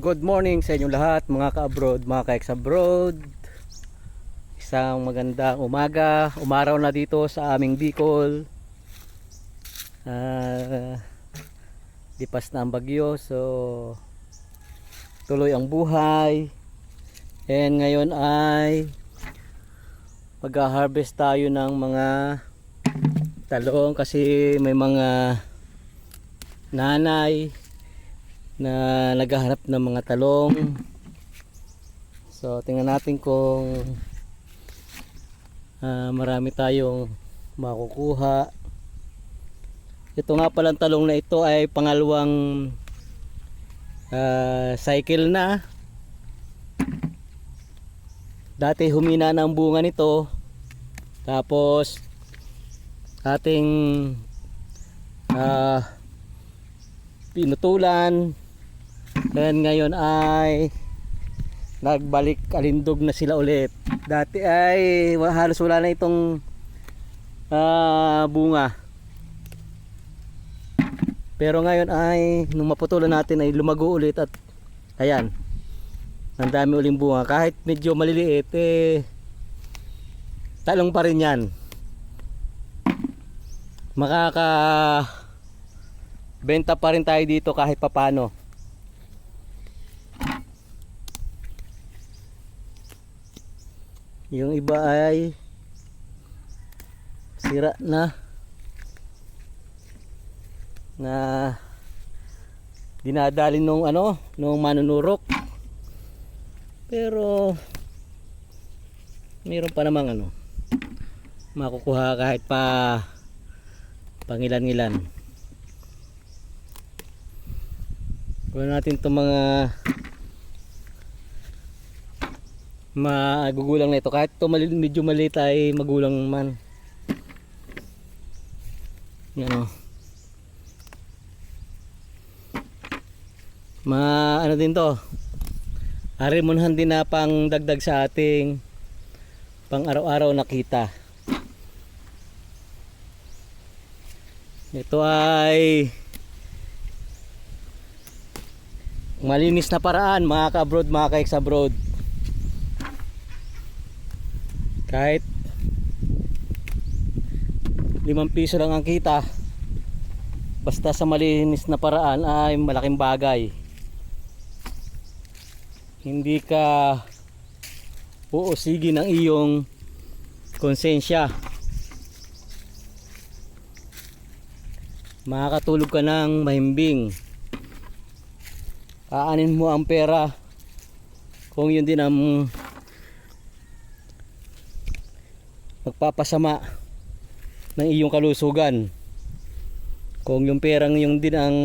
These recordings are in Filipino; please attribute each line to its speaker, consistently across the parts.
Speaker 1: Good morning sa inyong lahat mga ka-abroad, mga ka-ex-abroad. Isang magandang umaga, umaraw na dito sa aming Bicol. Ah, lipas na ang bagyo, so tuloy ang buhay. And ngayon ay mag-harvest tayo ng mga talong kasi may mga nanay na naghahanap ng mga talong. So tingnan natin kung ah, marami tayong makukuha. Ito nga palang talong na ito ay pangalawang ah, cycle na. Dati humina na ang bunga nito. Tapos ating ah, pinutulan then ngayon ay nagbalik alindog na sila ulit. Dati ay halos wala na itong ah, bunga. Pero ngayon ay nung maputulan natin ay lumago ulit at ayan ang dami uling bunga. Kahit medyo maliliit eh talong pa rin yan. Makaka benta pa rin tayo dito kahit papano yung iba ay sira na. Na dinadali nung ano nung manunurok. Pero mayroon pa namang ano makukuha kahit pa pangilan-ngilan. Kuha natin itong mga magugulang na ito. Kahit ito mali, medyo maliit ay magulang man. Yan o. Ma ano din to. Arimonhan din na pang dagdag sa ating pang araw-araw na kita. Ito ay malinis na paraan mga ka-abroad, mga ka-ex-abroad. Kahit limang piso lang ang kita, basta sa malinis na paraan ay malaking bagay. Hindi ka uusigi ng iyong konsensya. Makakatulog ka ng mahimbing aanin mo ang pera kung yun din ang magpapasama ng iyong kalusugan. Kung yung perang yung din ang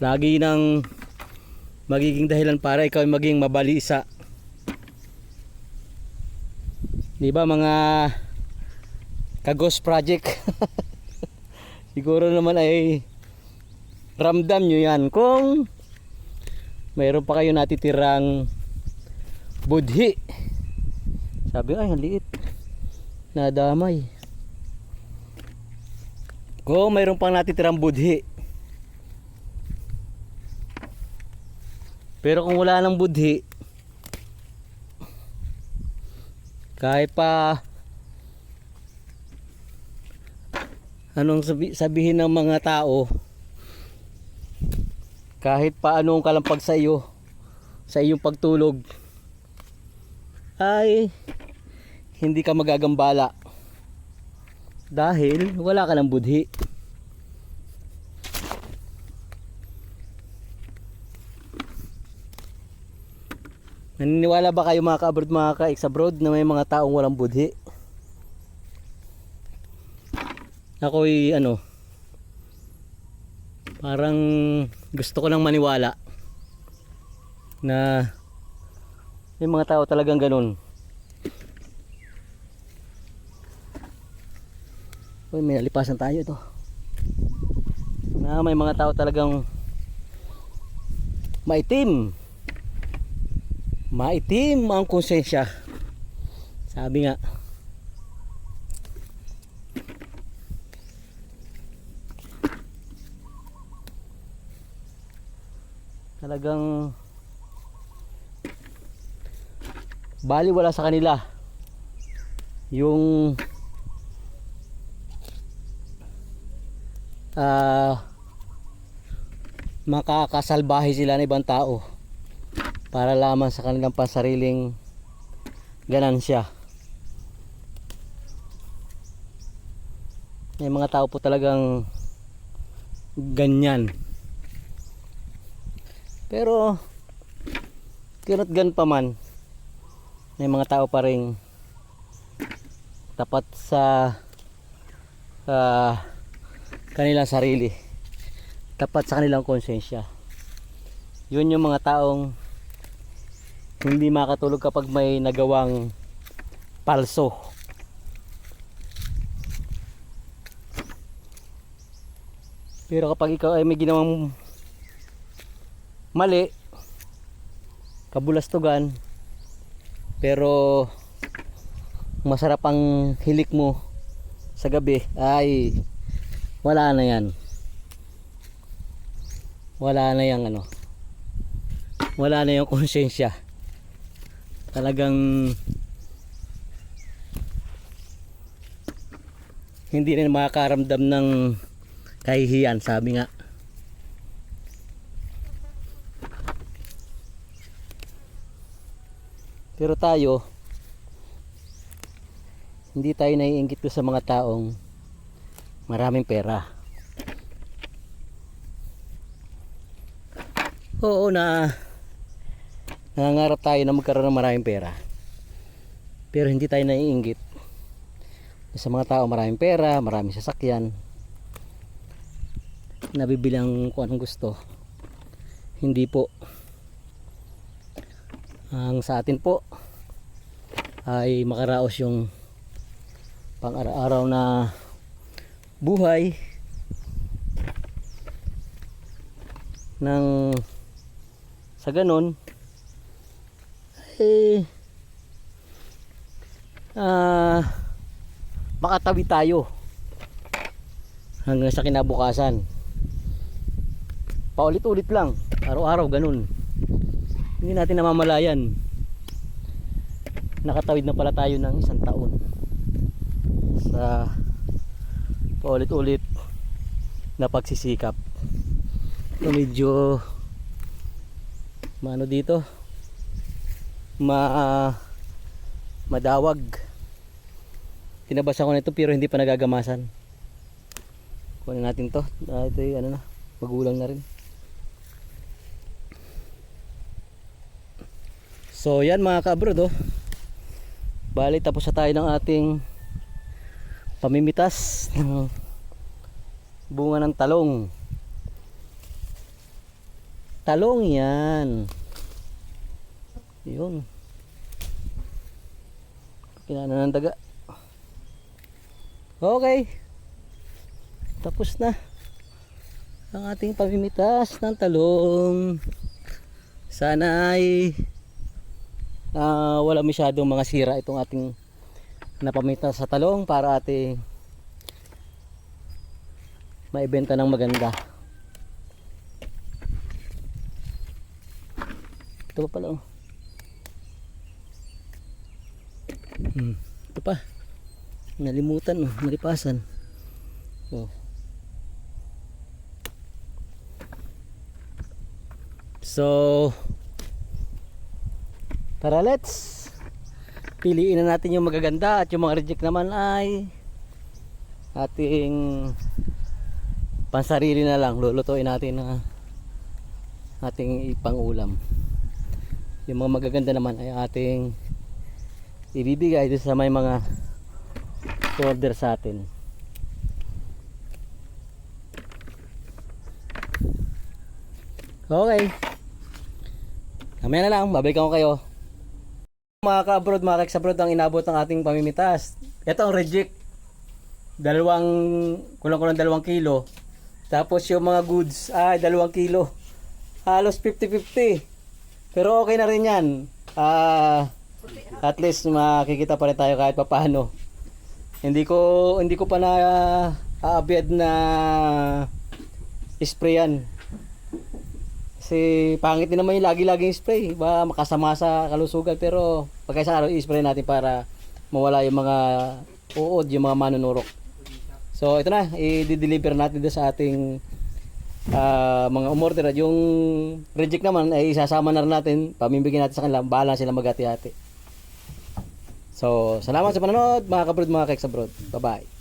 Speaker 1: lagi ng magiging dahilan para ikaw ay maging mabalisa. Di ba mga kagos project? Siguro naman ay ramdam nyo yan. Kung mayroon pa kayo natitirang budhi. Sabi ay ang liit nadamay. Kung mayroon pang natitirang budhi. Pero kung wala nang budhi kahit pa anong sabi, sabihin ng mga tao kahit paano ang kalampag sa iyo sa iyong pagtulog ay hindi ka magagambala. Dahil wala ka ng budhi. Naniniwala ba kayo mga ka-abroad mga ka-ex-abroad na may mga taong walang budhi? Ako'y ano parang gusto ko lang maniwala na may mga tao talagang ganun. Uy, may nalipasan tayo ito. Na may mga tao talagang maitim. Maitim ang konsensya. Sabi nga. Talagang bali wala sa kanila yung ah makakasalbahe sila ng ibang tao para lamang sa kanilang pansariling ganansya. May mga tao po talagang ganyan. Pero kinot gan pa man may mga tao pa rin tapat sa ah, kanilang sarili. Tapat sa kanilang konsensya. Yun yung mga taong hindi makatulog kapag may nagawang palso. Pero kapag ikaw ay may ginawang mali kabulastugan pero masarap ang hilik mo sa gabi ay wala na yan. Wala na yung ano. Wala na yung konsensya. Talagang hindi na makakaramdam ng kahihiyan sabi nga. Pero tayo hindi tayo naiingit sa mga taong maraming pera Oo na nangangarap tayo na magkaroon ng maraming pera. Pero hindi tayo naiinggit sa mga tao maraming pera, maraming sasakyan. Nabibili ang kung anong gusto. Hindi po. Ang sa atin po ay makaraos yung pang-araw-araw na buhay ng sa ganun eh ah makatawi tayo hanggang sa kinabukasan. Paulit-ulit lang araw-araw ganun. Hindi natin namamalayan. Nakatawid na pala tayo ng isang taon sa paulit-ulit na pagsisikap. So, medyo maano dito ma madawag. Tinabasa ko na ito pero hindi pa nagagamasan. Kunin natin to. Ah, ito yung ano na magulang na rin. So yan mga kabrod oh bali tapos na tayo ng ating pamimitas ng bunga ng talong. Talong yan. Yun. Kinana ng daga. Okay. Tapos na. Ang ating pamimitas ng talong. Sana ay ah, wala masyadong mga sira itong ating napamitas sa talong para ating maibenta ng maganda ito pa pala oh Hmm, ito pa. Nalimutan oh, nalipasan. Oh. So Tara let's piliin na natin yung magaganda at yung mga reject naman ay ating pansarili na lang. Lulutuin natin na ating ipangulam. Yung mga magaganda naman ay ating ibibigay doon sa may mga order sa atin. Okay. Kamaya na lang. Babalikan ko kayo mga ka-abroad mga ka-abroad ang inabot ng ating pamimitas. Ito ang reject dalawang kulang-kulang dalawang kilo. Tapos yung mga goods ay dalawang kilo. Halos 50-50 pero okay na rin yan. Ah at least makikita pa rin tayo kahit papaano. Hindi ko hindi ko pa na aabyad na sprayan Kasi pangit din naman yung lagi-laging spray. Ba makasama sa kalusugan. Pero pagka isang araw i-spray natin para mawala yung mga uod, yung mga manunurok. So ito na, i-deliver natin sa ating ah, mga umorder. Yung reject naman ay isasama na rin natin. Pamimigyan natin sa kanila. Bahala sila maghati-hati. So, salamat sa panonood mga kabrod, mga keks abroad. Bye-bye.